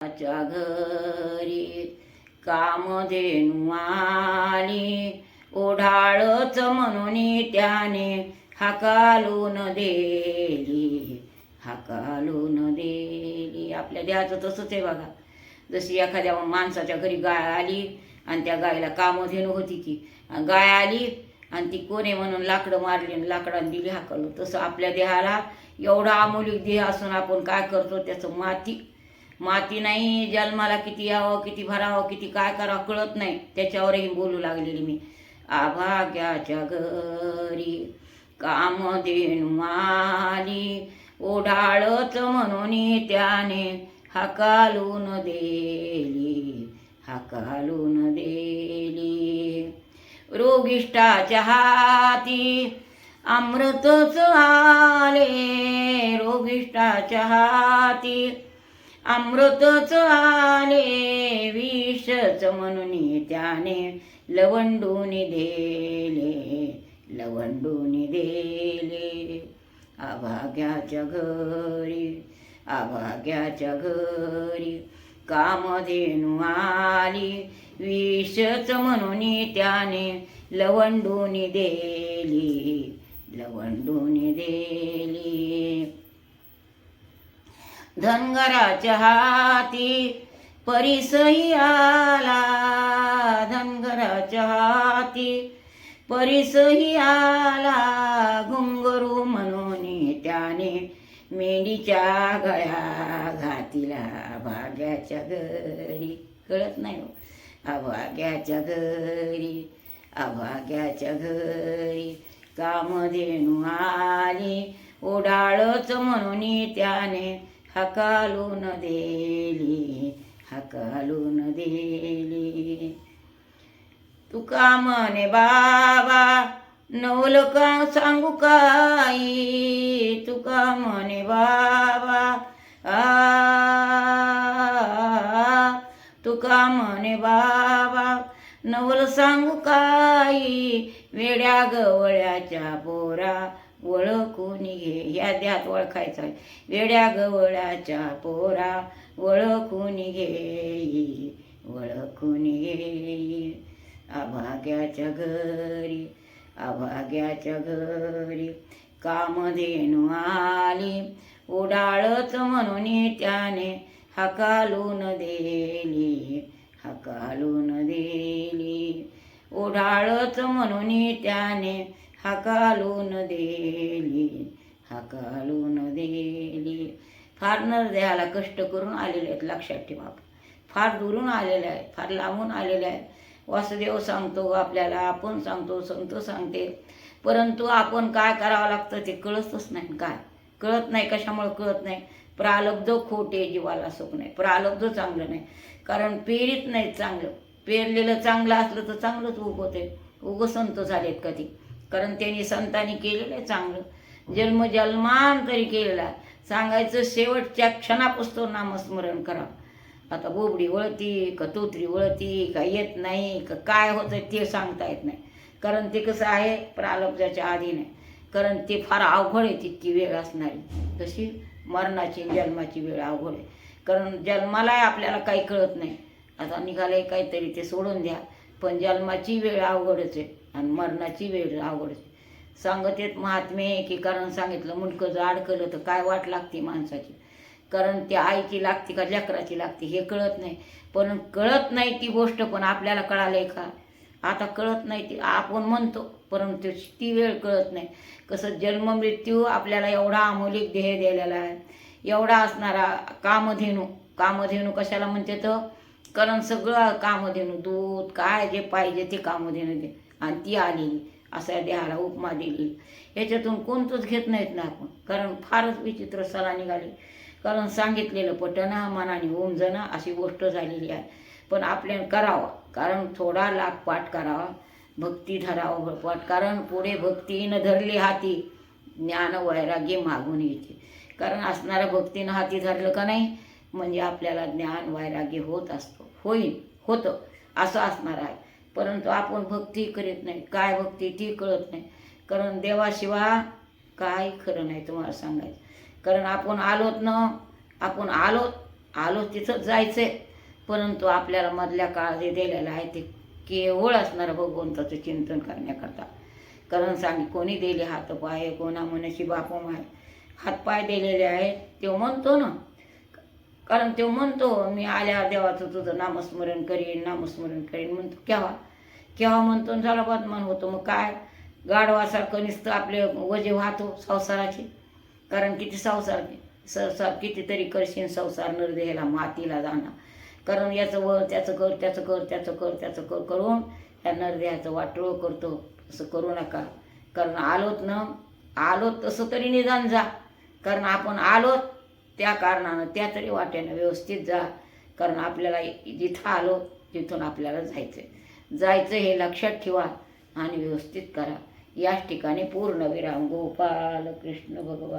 च्या घरी कामधेनू आली ओढाळच म्हणून त्याने हाकालून देली हाकालून देली. आपल्या देहाचं तसंच आहे बघा. जशी एखाद्या माणसाच्या घरी गाय आली आणि त्या गायला कामधेनू होती की गाय आली आणि ती कोणे म्हणून लाकडं मारली आणि लाकडाने दिली हाकलू तसं आपल्या देहाला एवढा अमोलिक देह असून आपण काय करतो? त्याचं माती माती नाही जन्माला किती यावं किती भरावं किती काय करावं कळत नाही. त्याच्यावरही बोलू लागलेली मी. आभाग्याच्या घरी कामधेनू माली ओढाळच म्हणून त्याने हाकालून देली हाकालून देली. रोगिष्टाच्या हाती अमृतच आले रोगिष्टाच्या हाती अमृतच आले विषच म्हणून त्याने लवंडून देले लवंडून देले. अभाग्याच्या घरी अभाग्याच्या घरी कामधेनू आली विषच म्हणून त्याने लवंडून देली लवंडून देली. धनगराच्या हाती परिसही आला धनगराच्या हाती परिसही आला. घुंगरू म्हणून त्याने मेंढीच्या गळ्या घातीला भाग्याच्या घरी. कळत नाही हो. अभाग्याच्या घरी अभाग्याच्या घरी. कामधेनू आली ओढाळच म्हणून त्याने हकालून देली हकालून देली. तुका म्हणे बाबा नवल का सांगू काही तुका म्हणे बाबा आ तुका म्हणे बाबा नवल सांगू काही वेड्या गवळ्याच्या पोरा ओळखून घे या द्यात ओळखायचं आहे. वेड्या गवळ्याच्या पोरा ओळखून घे ओळखून घे. अभाग्याच्या घरी अभाग्याच्या घरी कामधेनू आली. उडाळच म्हणून त्याने हकालून देली हकालून देली. ओढाळच म्हणून त्याने हकालून देली हकालून देली. फार नरदेहाला कष्ट करून आलेले आहेत लक्षात ठेवा फार दुरून आलेले आहेत फार लांबून आलेले आहेत. वासुदेव सांगतो आपल्याला आपण सांगतो संत सांगते. परंतु आपण काय करावं लागतं ते कळतच नाही. काय? कळत नाही कशामुळे कळत नाही? प्रालब्ध खोटे जीवाला सुख नाही. प्रालब्ध चांगलं नाही. कारण पेरीत नाही चांगलं. पेरलेलं चांगलं असलं तर चांगलंच उगवते. उगं संत झालेत कधी? कारण त्यांनी संतांनी केलेलं आहे चांगलं. जन्म जन्मांतरी केलेला सांगायचं शेवटच्या क्षणापासून नामस्मरण करा. आता बोबडी वळती का तोतरी वळती का येत नाही का काय होतं ते सांगता येत नाही. कारण ते कसं आहे प्रालब्जाच्या आधी नाही कारण ते फार अवघड आहे तितकी वेळ असणारी. तशी मरणाची जन्माची वेळ अवघड आहे. कारण जन्मालाही आपल्याला काही कळत नाही. आता निघालंय काहीतरी ते सोडून द्या. पण जन्माची वेळ अवघडच आहे. आणि मरणाची वेळ आवड. सांगत येत महात्मे की कारण सांगितलं मुंडकं जर अडकलं तर काय वाट लागते माणसाची? कारण त्या आईची लागते का लेकराची लागते हे कळत नाही. पण कळत नाही ती गोष्ट पण आपल्याला कळालंय का? आता कळत नाही ती आपण म्हणतो परंतु ती वेळ कळत नाही. कसं जन्ममृत्यू आपल्याला एवढा अमोलिक ध्येय दिलेला आहे. एवढा असणारा कामधेनू कामधेनू कशाला म्हणते तर? कारण सगळं कामधेनू दूध काय जे पाहिजे ते कामधेनू दे. आणि ती आली असा देहाला उपमा दिली. ह्याच्यातून कोणतंच घेत नाहीत ना आपण. कारण फारच विचित्र सला निघाली. कारण सांगितलेलं पटना मनाने ओमजना अशी गोष्ट झालेली आहे. पण आपल्याला करावं. कारण थोडा लाख पाठ करावा. भक्ती धरावं पाठ कारण पुढे भक्तीनं धरली हाती ज्ञान वैराग्य मागून येते. कारण असणाऱ्या भक्तीनं हाती धरलं का नाही? म्हणजे आपल्याला ज्ञान वैराग्य होत असतो. होईल. होतं. असं असणार आहे. परंतु आपण भक्ती करीत नाही. काय भक्ती ती कळत नाही. कारण देवाशिवाय काय खरं नाही तुम्हाला सांगायचं. कारण आपण आलोत ना आपण आलोत आलो तिथं जायचं आहे परंतु आपल्याला मधल्या काळात जे दिलेलं आहे ते केवळ असणारं भगवंताचं चिंतन करण्याकरता. कारण सांग कोणी दिले हात पाय कोणा मनाशी बापू माय हातपाय दिलेले आहेत ते म्हणतो ना कारण तो म्हणतो मी आल्या देवाचं तुझं नामस्मरण करीन नामस्मरण करीन. म्हणतो केव्हा? केव्हा म्हणतो आणि झाला बदमान होतो. मग काय? गाढवासारखं नुसतं आपले वजे वाहतो संसाराचे. कारण किती संसार संसार कितीतरी करशील संसार निर्देहाला मातीला जाणं. कारण याचं व त्याचं कर त्याचं कर त्याचं कर त्याचं कर करून या नरदेहाचं वाटोळ करतो. असं करू नका. कारण आलोत ना आलोत तसं तरी निदान जा. कारण आपण आलोत त्या कारणानं त्या तरी वाट्यानं व्यवस्थित जा. कारण आपल्याला जिथं आलो तिथून आपल्याला जायचं जायचं हे लक्षात ठेवा आणि व्यवस्थित करा. याच ठिकाणी पूर्ण विराम गोपाल कृष्ण भगवान